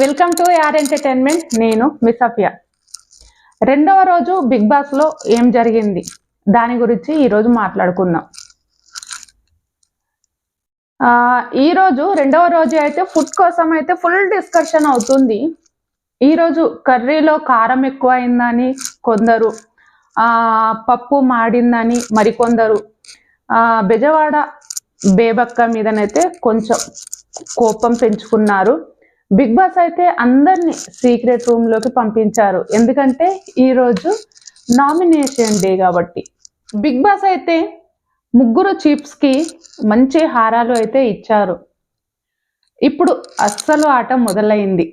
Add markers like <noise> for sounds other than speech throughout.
Welcome to యార్ entertainment నేను మిసఫియా రెండవ రోజు బిగ్ బాస్లో ఏం జరిగింది? దాని గురించి ఈరోజు మాట్లాడుకుందాం. ఈరోజు ఈ రోజు రెండవ రోజు అయితే ఫుడ్ కోసం అయితే ఫుల్ డిస్కషన్ అవుతుంది. ఈరోజు కర్రీలో కారం ఎక్కువ అయిందని కొందరు పప్పు మాడిందని మరికొందరు బెజవాడ బేబక్క మీదనైతే కొంచెం కోపం పెంచుకున్నారు. బిగ్ బాస్ అయితే అందరినీ సీక్రెట్ రూమ్లోకి పంపించారు. ఎందుకంటే ఈరోజు నామినేషన్ డే కాబట్టి. బిగ్ బాస్ అయితే ముగ్గురు చీప్స్కి మంచి హారాలు అయితే ఇచ్చారు. ఇప్పుడు అస్సలు ఆట మొదలైంది.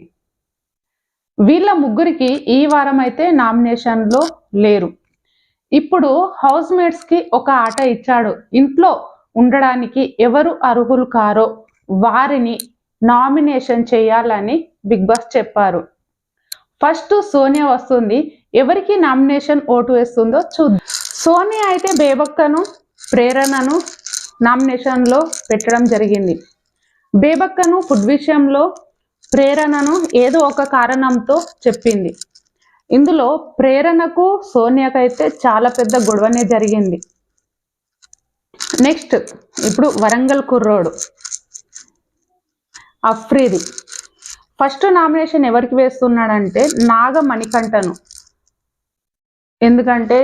వీళ్ళ ముగ్గురికి ఈ వారం అయితే నామినేషన్లో లేరు. ఇప్పుడు హౌస్ మేట్స్కి ఒక ఆట ఇచ్చాడు. ఇంట్లో ఉండడానికి ఎవరు అర్హులు కారో వారిని నామినేషన్ చేయాలని బిగ్ బాస్ చెప్పారు. ఫస్ట్ సోనియా వస్తుంది. ఎవరికి నామినేషన్ ఓటు వేస్తుందో చూద్దాం. సోనియా అయితే బేబక్కను ప్రేరణను నామినేషన్లో పెట్టడం జరిగింది. బేబక్కను ఫుడ్ విషయంలో ప్రేరణను ఏదో ఒక కారణంతో చెప్పింది. ఇందులో ప్రేరణకు సోనియాకైతే చాలా పెద్ద గొడవనే జరిగింది. నెక్స్ట్ ఇప్పుడు వరంగల్ కుర్రోడు. అఫ్రీది. ఫస్ట్ నామినేషన్ ఎవరికి వేస్తున్నాడంటే నాగ మణికంఠను ఎందుకంటే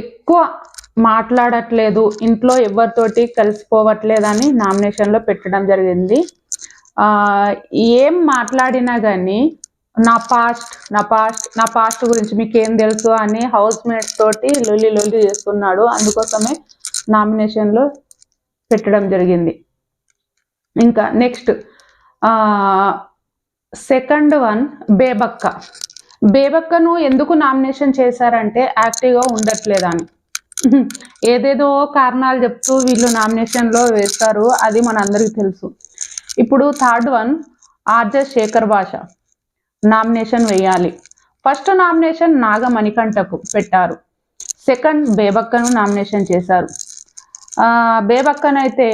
ఎక్కువ మాట్లాడట్లేదు ఇంట్లో ఎవరితోటి కలిసిపోవట్లేదని నామినేషన్లో పెట్టడం జరిగింది. ఏం మాట్లాడినా కానీ నా పాస్ట్ నా పాస్ట్ నా పాస్ట్ గురించి మీకు ఏం తెలుసు అని హౌస్ మేట్స్ తోటి లొల్లి లొల్లి చేస్తున్నాడు. అందుకోసమే నామినేషన్లో పెట్టడం జరిగింది. ఇంకా నెక్స్ట్ సెకండ్ వన్ బేబక్క. బేబక్కను ఎందుకు నామినేషన్ చేశారంటే యాక్టివ్గా ఉండట్లేదని. ఏదేదో కారణాలు చెప్తూ వీళ్ళు నామినేషన్లో వేస్తారు అది మనందరికీ తెలుసు. ఇప్పుడు థర్డ్ వన్ ఆర్జే శేఖర్ భాష నామినేషన్ వేయాలి. ఫస్ట్ నామినేషన్ నాగ మణికంఠకు పెట్టారు. సెకండ్ బేబక్కను నామినేషన్ చేశారు. బేబక్కనైతే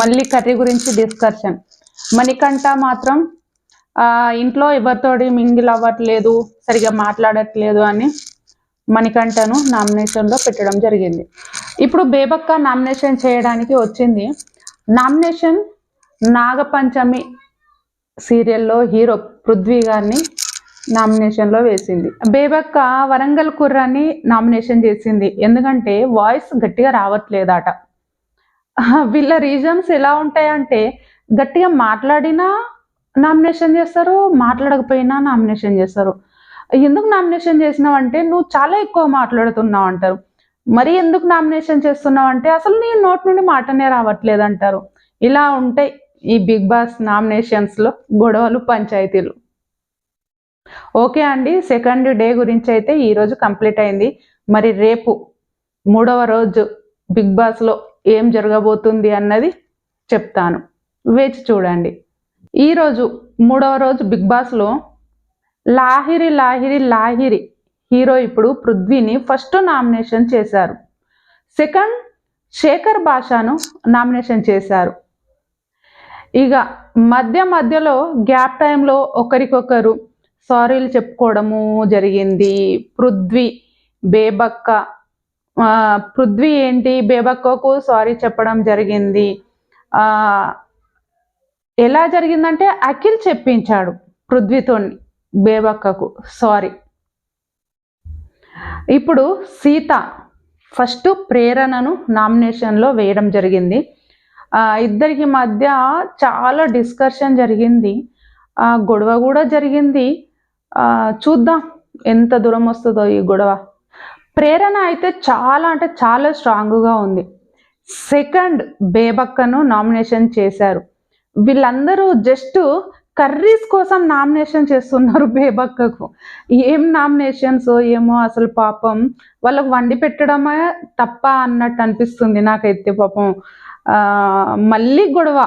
మళ్ళీ కర్రీ గురించి డిస్కషన్ మణికంఠ మాత్రం ఇంట్లో ఎవరితోటి మింగిల్ అవ్వట్లేదు సరిగా మాట్లాడట్లేదు అని మణికంఠను నామినేషన్లో పెట్టడం జరిగింది. ఇప్పుడు బేబక్క నామినేషన్ చేయడానికి వచ్చింది. నామినేషన్ నాగపంచమి సీరియల్లో హీరో పృథ్వీ గారిని నామినేషన్లో వేసింది. బేబక్క వరంగల్ కుర్రాన్ని నామినేషన్ చేసింది. ఎందుకంటే వాయిస్ గట్టిగా రావట్లేదట. <laughs> వీళ్ళ రీజన్స్ ఎలా ఉంటాయంటే గట్టిగా మాట్లాడినా నామినేషన్ చేస్తారు మాట్లాడకపోయినా నామినేషన్ చేస్తారు. ఎందుకు నామినేషన్ చేసినావు అంటే నువ్వు చాలా ఎక్కువ మాట్లాడుతున్నావు అంటారు. మరి ఎందుకు నామినేషన్ చేస్తున్నావు అంటే అసలు నీ నోటి నుండి మాటనే రావట్లేదు అంటారు ఇలా ఉంటాయి ఈ బిగ్ బాస్ నామినేషన్స్లో గొడవలు పంచాయతీలు. ఓకే అండి సెకండ్ డే గురించి అయితే ఈరోజు కంప్లీట్ అయింది. మరి రేపు మూడవ రోజు బిగ్ బాస్లో ఏం జరగబోతుంది అన్నది చెప్తాను. వేచి చూడండి. ఈరోజు మూడవ రోజు బిగ్ బాస్లో లాహిరి లాహిరి లాహిరి హీరో ఇప్పుడు పృథ్వీని ఫస్ట్ నామినేషన్ చేశారు. సెకండ్ శేఖర్ భాషను నామినేషన్ చేశారు. ఇక మధ్య మధ్యలో గ్యాప్ టైంలో ఒకరికొకరు సారీలు చెప్పుకోవడము జరిగింది. పృథ్వీ బేబక్క పృథ్వీ ఏంటి? బేబక్కకు సారీ చెప్పడం జరిగింది. ఎలా జరిగిందంటే అఖిల్ చెప్పించాడు పృథ్వీతోని బేబక్కకు సారీ ఇప్పుడు సీత ఫస్ట్ ప్రేరణను నామినేషన్లో వేయడం జరిగింది. ఇద్దరికి మధ్య చాలా డిస్కషన్ జరిగింది. ఆ, గొడవ కూడా జరిగింది. చూద్దాం ఎంత దూరం వస్తుందో ఈ గొడవ. ప్రేరణ అయితే చాలా అంటే చాలా స్ట్రాంగ్గా ఉంది. సెకండ్ బేబక్కను నామినేషన్ చేశారు. వీళ్ళందరూ జస్ట్ కర్రీస్ కోసం నామినేషన్ చేస్తున్నారు బేబక్కకు. ఏం నామినేషన్స్? ఏమో అసలు పాపం. వాళ్ళకు వండి పెట్టడమే తప్ప అన్నట్టు అనిపిస్తుంది నాకైతే పాపం. మళ్ళీ గొడవ.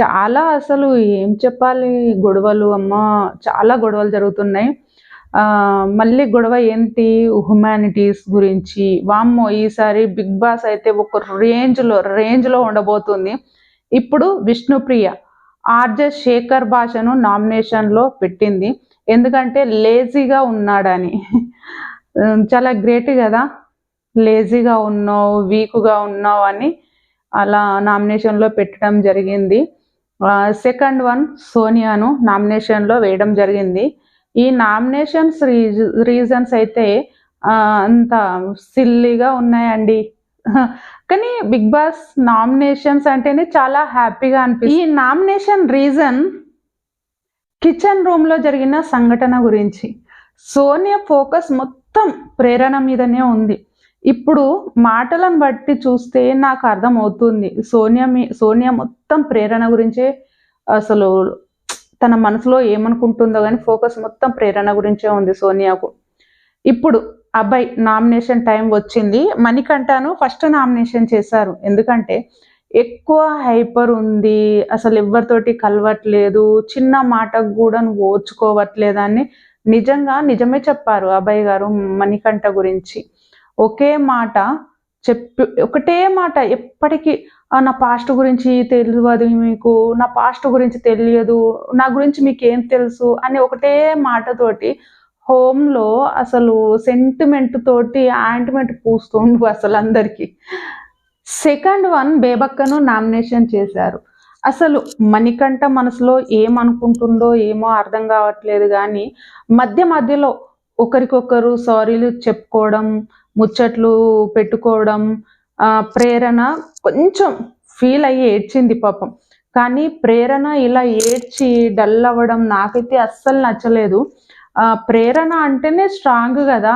చాలా అసలు ఏం చెప్పాలి గొడవలు అమ్మ. చాలా గొడవలు జరుగుతున్నాయి. మళ్ళీ గొడవ ఏంటి? హ్యుమానిటీస్ గురించి. వామ్మో ఈసారి బిగ్ బాస్ అయితే ఒక రేంజ్లో రేంజ్లో ఉండబోతుంది. ఇప్పుడు విష్ణుప్రియ ఆర్జే శేఖర్ భాషను నామినేషన్లో పెట్టింది. ఎందుకంటే లేజీగా ఉన్నాడని. చాలా గ్రేట్ కదా. లేజీగా ఉన్నావు వీక్గా ఉన్నావు అని అలా నామినేషన్లో పెట్టడం జరిగింది. సెకండ్ వన్ సోనియాను నామినేషన్లో వేయడం జరిగింది. ఈ నామినేషన్స్ రీజన్స్ అయితే అంత సిల్లీగా ఉన్నాయండి. కానీ బిగ్ బాస్ నామినేషన్స్ అంటేనే చాలా హ్యాపీగా అనిపిస్తుంది. ఈ నామినేషన్ రీజన్ కిచెన్ రూమ్లో జరిగిన సంఘటన గురించి. సోనియా ఫోకస్ మొత్తం ప్రేరణ మీదనే ఉంది. ఇప్పుడు మాటలను బట్టి చూస్తే నాకు అర్థం అవుతుంది సోనియా మీ సోనియా మొత్తం ప్రేరణ గురించే అసలు తన మనసులో ఏమనుకుంటుందో కానీ ఫోకస్ మొత్తం ప్రేరణ గురించే ఉంది సోనియాకు. ఇప్పుడు అబ్బాయి నామినేషన్ టైం వచ్చింది. మణికంఠను ఫస్ట్ నామినేషన్ చేశారు. ఎందుకంటే ఎక్కువ హైపర్ ఉంది. అసలు ఎవరితోటి కలవట్లేదు. చిన్న మాటకు కూడా నువ్వు ఓర్చుకోవట్లేదు అని నిజంగా నిజమే చెప్పారు అబ్బాయి గారు మణికంఠ గురించి. ఒకే మాట చెప్పి ఒకటే మాట ఎప్పటికీ నా పాస్ట్ గురించి తెలియదు మీకు. నా పాస్ట్ గురించి తెలియదు. నా గురించి మీకు ఏం తెలుసు? అని ఒకటే మాటతోటి హోమ్లో అసలు సెంటిమెంట్ తోటి ఆయింట్మెంట్ పూస్తుండు అసలు అందరికీ సెకండ్ వన్ బేబక్కను నామినేషన్ చేశారు. అసలు మణికంఠ మనసులో ఏమనుకుంటుందో ఏమో అర్థం కావట్లేదు కానీ మధ్య మధ్యలో ఒకరికొకరు సారీలు చెప్పుకోవడం ముచ్చట్లు పెట్టుకోవడం ప్రేరణ కొంచెం ఫీల్ అయ్యి ఏడ్చింది పాపం. కానీ ప్రేరణ ఇలా ఏడ్చి డల్ అవ్వడం నాకైతే అస్సలు నచ్చలేదు. ప్రేరణ అంటేనే స్ట్రాంగ్ కదా.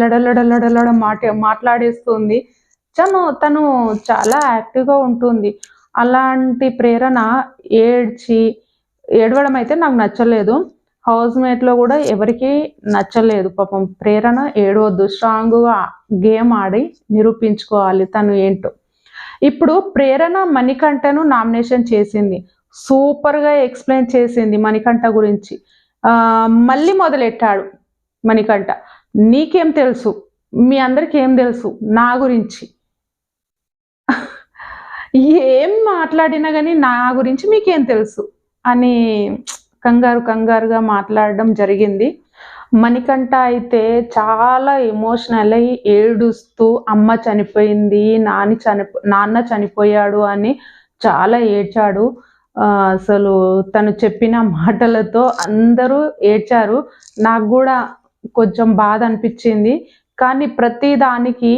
లడలడ లడలడ మాట మాట్లాడేస్తుంది. తను తను చాలా యాక్టివ్గా ఉంటుంది. అలాంటి ప్రేరణ ఏడ్చి ఏడవడం అయితే నాకు నచ్చలేదు. హౌస్ మేట్లో కూడా ఎవరికి నచ్చలేదు. పాపం ప్రేరణ ఏడవద్దు. స్ట్రాంగ్గా గేమ్ ఆడి నిరూపించుకోవాలి తను ఏంటో. ఇప్పుడు ప్రేరణ మణికంఠను నామినేషన్ చేసింది. సూపర్గా ఎక్స్ప్లెయిన్ చేసింది మణికంఠ గురించి. మళ్ళీ మొదలెట్టాడు మణికంఠ. నీకేం తెలుసు? మీ అందరికి ఏం తెలుసు? నా గురించి. ఏం మాట్లాడినా కానీ నా గురించి మీకేం తెలుసు? అని కంగారు కంగారుగా మాట్లాడడం జరిగింది. మణికంఠ అయితే చాలా ఎమోషనల్ అయ్యి ఏడుస్తూ అమ్మ చనిపోయింది నాని చనిపో నాన్న చనిపోయాడు అని చాలా ఏడ్చాడు. అసలు తను చెప్పిన మాటలతో అందరూ ఏడ్చారు. నాకు కూడా కొంచెం బాధ అనిపించింది. కానీ ప్రతి దానికి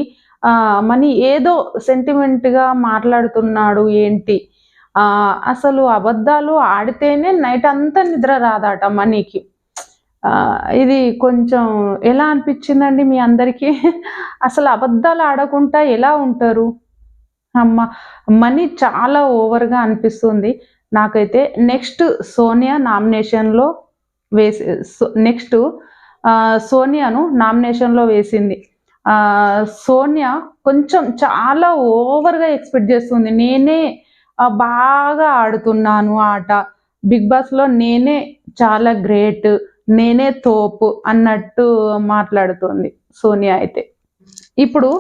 ఏదో సెంటిమెంట్గా మాట్లాడుతున్నాడు ఏంటి? అసలు అబద్ధాలు ఆడితేనే నైట్ అంతా నిద్ర రాదట మనీకి. ఇది కొంచెం ఎలా అనిపించిందండి మీ అందరికీ? అసలు అబద్ధాలు ఆడకుండా ఎలా ఉంటారు? అమ్మ మనీ చాలా ఓవర్గా అనిపిస్తుంది. నాకైతే నెక్స్ట్ సోనియా నామినేషన్లో వేసి నెక్స్ట్ సోనియాను నామినేషన్లో వేసింది. సోనియా కొంచెం చాలా ఓవర్గా ఎక్స్పెక్ట్ చేస్తుంది. నేనే బాగా ఆడుతున్నాను ఆట. బిగ్ బాస్లో నేనే చాలా గ్రేట్ నేనే తోపు అన్నట్టు మాట్లాడుతుంది సోనియా అయితే. ఇప్పుడు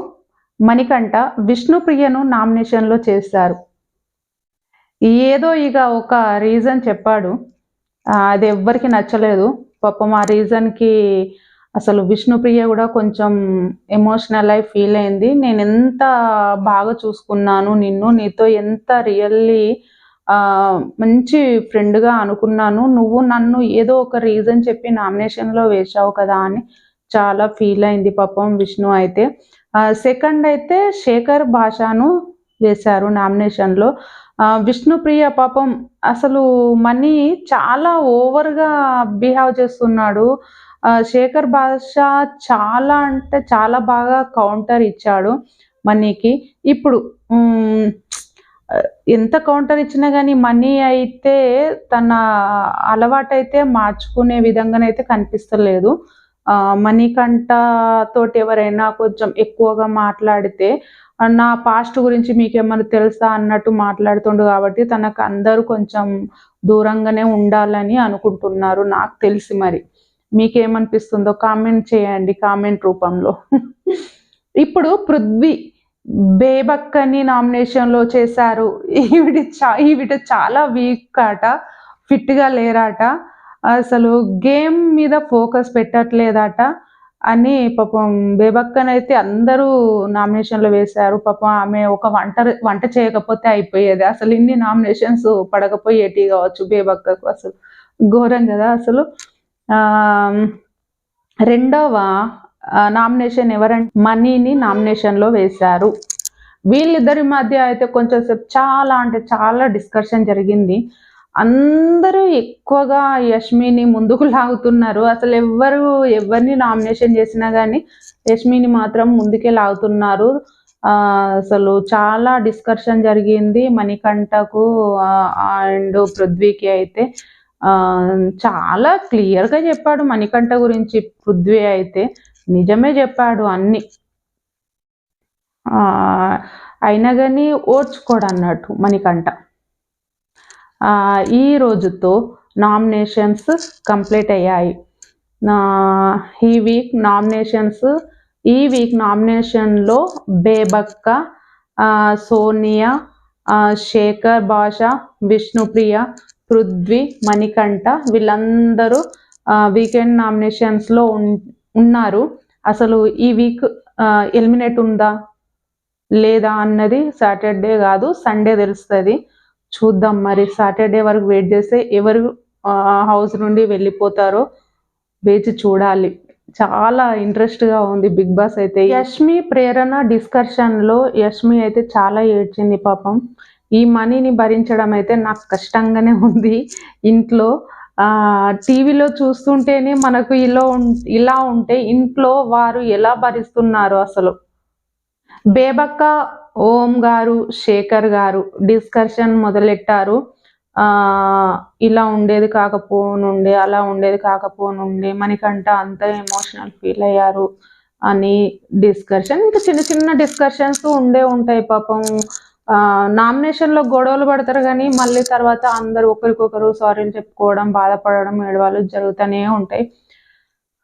మణికంఠ విష్ణుప్రియను నామినేషన్లో చేశారు. ఏదో ఇక ఒక రీజన్ చెప్పాడు. అది ఎవ్వరికి నచ్చలేదు. పాపం ఆ రీజన్కి అసలు విష్ణుప్రియ కూడా కొంచెం ఎమోషనల్ అయి ఫీల్ అయింది. నేను ఎంత బాగా చూసుకున్నాను నిన్ను నీతో ఎంత రియల్లీ మంచి ఫ్రెండ్గా అనుకున్నాను నువ్వు నన్ను ఏదో ఒక రీజన్ చెప్పి నామినేషన్లో వేశావు కదా అని చాలా ఫీల్ అయింది పాపం విష్ణు అయితే. సెకండ్ అయితే శేఖర్ భాషను వేశారు నామినేషన్లో. విష్ణుప్రియ పాపం అసలు మనీ చాలా ఓవర్గా బిహేవ్ చేస్తున్నాడు. శేఖర్ భాష చాలా అంటే చాలా బాగా కౌంటర్ ఇచ్చాడు మనీకి. ఇప్పుడు ఎంత కౌంటర్ ఇచ్చినా కానీ మనీ అయితే తన అలవాటైతే మార్చుకునే విధంగానైతే కనిపిస్తలేదు. ఆ, కంట తోటి ఎవరైనా కొంచెం ఎక్కువగా మాట్లాడితే నా పాస్ట్ గురించి మీకేమైనా తెలుసా? అన్నట్టు మాట్లాడుతుండు కాబట్టి తనకు అందరూ కొంచెం దూరంగానే ఉండాలని అనుకుంటున్నారు. నాకు తెలిసి మరి. మీకేమనిపిస్తుందో కామెంట్ చేయండి కామెంట్ రూపంలో. ఇప్పుడు పృథ్వీ బేబక్కని నామినేషన్లో చేశారు. ఈవిడ చా ఈవిడ చాలా వీక్ అట ఫిట్గా లేరాట. అసలు గేమ్ మీద ఫోకస్ పెట్టట్లేదట. అని పాపం బేబక్కనైతే అందరూ నామినేషన్లో వేశారు. పాపం ఆమె ఒక వంట వంట చేయకపోతే అయిపోయేది. అసలు ఇన్ని నామినేషన్స్ పడకపోయేటి కావచ్చు బేబక్కకు అసలు. ఘోరం కదా అసలు. ఆ, రెండవ నామినేషన్ ఎవరంటే మనీని నామినేషన్లో వేశారు. వీళ్ళిద్దరి మధ్య అయితే కొంచెం సేపు చాలా అంటే చాలా డిస్కషన్ జరిగింది. అందరూ ఎక్కువగా యష్మిని ముందుకు లాగుతున్నారు. అసలు ఎవ్వరు ఎవరిని నామినేషన్ చేసినా కానీ యష్మిని మాత్రం ముందుకే లాగుతున్నారు. అసలు చాలా డిస్కషన్ జరిగింది. మణికంఠకు అండ్ పృథ్వీకి అయితే చాలా క్లియర్గా చెప్పాడు మణికంఠ గురించి. పృథ్వీ అయితే నిజమే చెప్పాడు అన్ని. అయినా కానీ ఓడ్చుకోడు అన్నట్టు మణికంఠ. ఈ రోజుతో నామినేషన్స్ కంప్లీట్ అయ్యాయి. ఈ వీక్ నామినేషన్స్ ఈ వీక్ నామినేషన్లో బేబక్క సోనియా శేఖర్ భాష విష్ణుప్రియ పృథ్వీ మణికంఠ వీళ్ళందరూ వీకెండ్ నామినేషన్స్లో ఉన్నారు. అసలు ఈ వీక్ ఎలిమినేట్ ఉందా? లేదా అన్నది సాటర్డే కాదు సండే తెలుస్తుంది. చూద్దాం. మరి సాటర్డే వరకు వెయిట్ చేస్తే ఎవరు హౌస్ నుండి వెళ్ళిపోతారో వేచి చూడాలి. చాలా ఇంట్రెస్ట్గా ఉంది బిగ్ బాస్ అయితే. యష్మి ప్రేరణ డిస్కషన్లో యష్మి అయితే చాలా ఏడ్చింది పాపం. ఈ మనీని భరించడం అయితే నాకు కష్టంగానే ఉంది. ఇంట్లో టీవీలో చూస్తుంటేనే మనకు ఇలా ఉం- ఇలా ఉంటే ఇంట్లో వారు ఎలా భరిస్తున్నారు అసలు. బేబక్క ఓం గారు శేఖర్ గారు డిస్కషన్ మొదలెట్టారు. ఆ ఇలా ఉండేది కాకపోనుండే అలా ఉండేది కాకపోనుండే మనకంట అంత ఎమోషనల్ ఫీల్ అయ్యారు అని డిస్కషన్ ఇంకా చిన్న చిన్న డిస్కషన్స్ ఉండే ఉంటాయి పాపం. ఆ నామినేషన్లో గొడవలు పడతారు కానీ మళ్ళీ తర్వాత అందరు ఒకరికొకరు సారీలు చెప్పుకోవడం బాధపడడం ఏడవాళ్ళు జరుగుతూనే ఉంటాయి.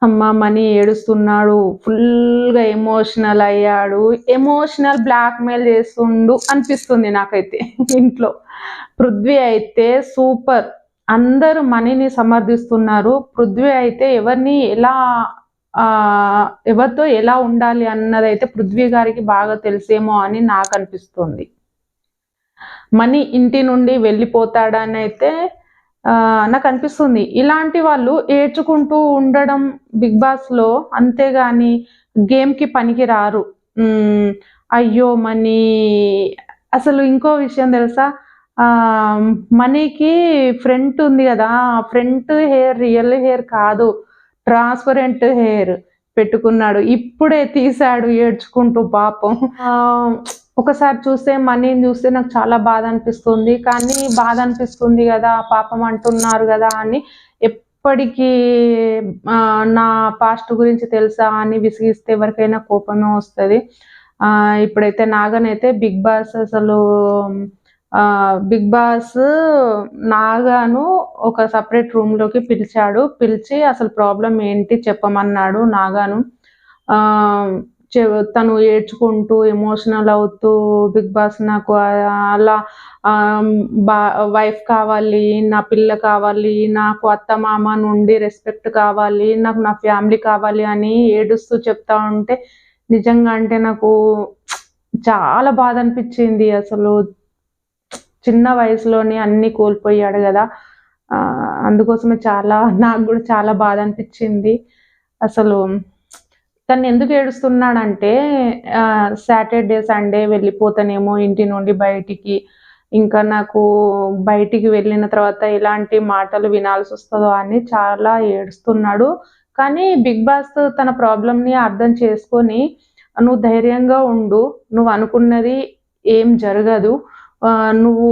అమ్మ మనీ ఏడుస్తున్నాడు. ఫుల్గా ఎమోషనల్ అయ్యాడు. ఎమోషనల్ బ్లాక్మెయిల్ చేస్తుండు అనిపిస్తుంది నాకైతే <laughs> ఇంట్లో. పృథ్వీ అయితే సూపర్. అందరూ మనీని సమర్థిస్తున్నారు. పృథ్వీ అయితే ఎవరిని ఎలా ఎవరితో ఎలా ఉండాలి అన్నదైతే పృథ్వీ గారికి బాగా తెలిసేమో అని నాకు అనిపిస్తుంది మనీ ఇంటి నుండి వెళ్ళిపోతాడని అయితే నాకు అనిపిస్తుంది ఇలాంటి వాళ్ళు ఏడ్చుకుంటూ ఉండడం బిగ్ బాస్లో అంతేగాని గేమ్కి పనికి రారు అయ్యో మనీ. అసలు ఇంకో విషయం తెలుసా? ఆ మనీకి ఫ్రంట్ ఉంది కదా. ఫ్రంట్ హెయిర్ రియల్ హెయిర్ కాదు. ట్రాన్స్పరెంట్ హెయిర్ పెట్టుకున్నాడు. ఇప్పుడే తీశాడు ఏడ్చుకుంటూ పాపం. ఒకసారి చూస్తే మనీని చూస్తే నాకు చాలా బాధ అనిపిస్తుంది. కానీ బాధ అనిపిస్తుంది కదా పాపం అంటున్నారు కదా అని ఎప్పటికీ నా పాస్ట్ గురించి తెలుసా అని విసిగిస్తే ఎవరికైనా కోపమే వస్తుంది. ఇప్పుడైతే ఇప్పుడైతే నాగనైతే బిగ్ బాస్ అసలు బిగ్ బాస్ నాగాను ఒక సపరేట్ రూమ్లోకి పిలిచాడు. పిలిచి అసలు ప్రాబ్లం ఏంటి చెప్పమన్నాడు నాగాను. తను ఏడ్చుకుంటూ ఎమోషనల్ అవుతూ బిగ్ బాస్ నాకు అలా బా వైఫ్ కావాలి నా పిల్ల కావాలి నాకు అత్త మామ నుండి రెస్పెక్ట్ కావాలి నాకు నా ఫ్యామిలీ కావాలి అని ఏడుస్తూ చెప్తా ఉంటే నిజంగా అంటే నాకు చాలా బాధ అనిపించింది అసలు. చిన్న వయసులోనే అన్ని కోల్పోయాడు కదా. అందుకోసమే చాలా నాకు కూడా చాలా బాధ అనిపించింది. అసలు తను ఎందుకు ఏడుస్తున్నాడంటే సాటర్డే సండే వెళ్ళిపోతానేమో ఇంటి నుండి బయటికి. ఇంకా నాకు బయటికి వెళ్ళిన తర్వాత ఎలాంటి మాటలు వినాల్సి వస్తుందో అని చాలా ఏడుస్తున్నాడు. కానీ బిగ్ బాస్ తన ప్రాబ్లమ్ని అర్థం చేసుకొని నువ్వు ధైర్యంగా ఉండు నువ్వు అనుకున్నది ఏం జరగదు. నువ్వు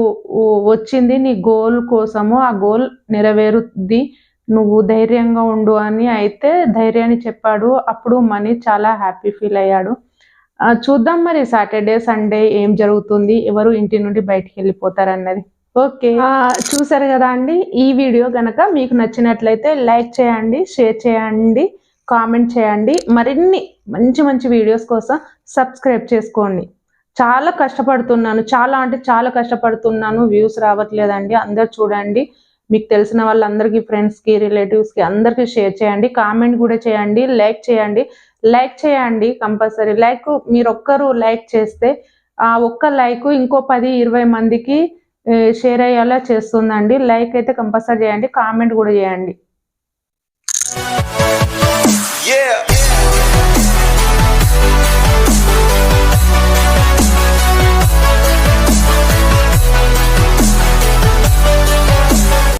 వచ్చింది నీ గోల్ కోసము ఆ గోల్ నెరవేరుద్ది. నువ్వు ధైర్యంగా ఉండు అని అయితే ధైర్యాన్ని చెప్పాడు. అప్పుడు మనీ చాలా హ్యాపీ ఫీల్ అయ్యాడు. చూద్దాం మరి సాటర్డే సండే ఏం జరుగుతుంది? ఎవరు ఇంటి నుండి బయటికి వెళ్ళిపోతారు అన్నది ఓకే చూసారు కదా అండి? ఈ వీడియో గనక మీకు నచ్చినట్లయితే లైక్ చేయండి షేర్ చేయండి కామెంట్ చేయండి. మరిన్ని మంచి మంచి వీడియోస్ కోసం సబ్స్క్రైబ్ చేసుకోండి. చాలా కష్టపడుతున్నాను. చాలా అంటే చాలా కష్టపడుతున్నాను. వ్యూస్ రావట్లేదండి. అందరు చూడండి. మీకు తెలిసిన వాళ్ళందరికీ ఫ్రెండ్స్కి రిలేటివ్స్కి అందరికీ షేర్ చేయండి. కామెంట్ కూడా చేయండి. లైక్ చేయండి. లైక్ చేయండి కంపల్సరీ లైక్ మీరు ఒక్కరు లైక్ చేస్తే ఆ ఒక్క లైక్ ఇంకో పది ఇరవై మందికి షేర్ అయ్యేలా చేస్తుందండి. లైక్ అయితే కంపల్సరీ చేయండి. కామెంట్ కూడా చేయండి. Yeah.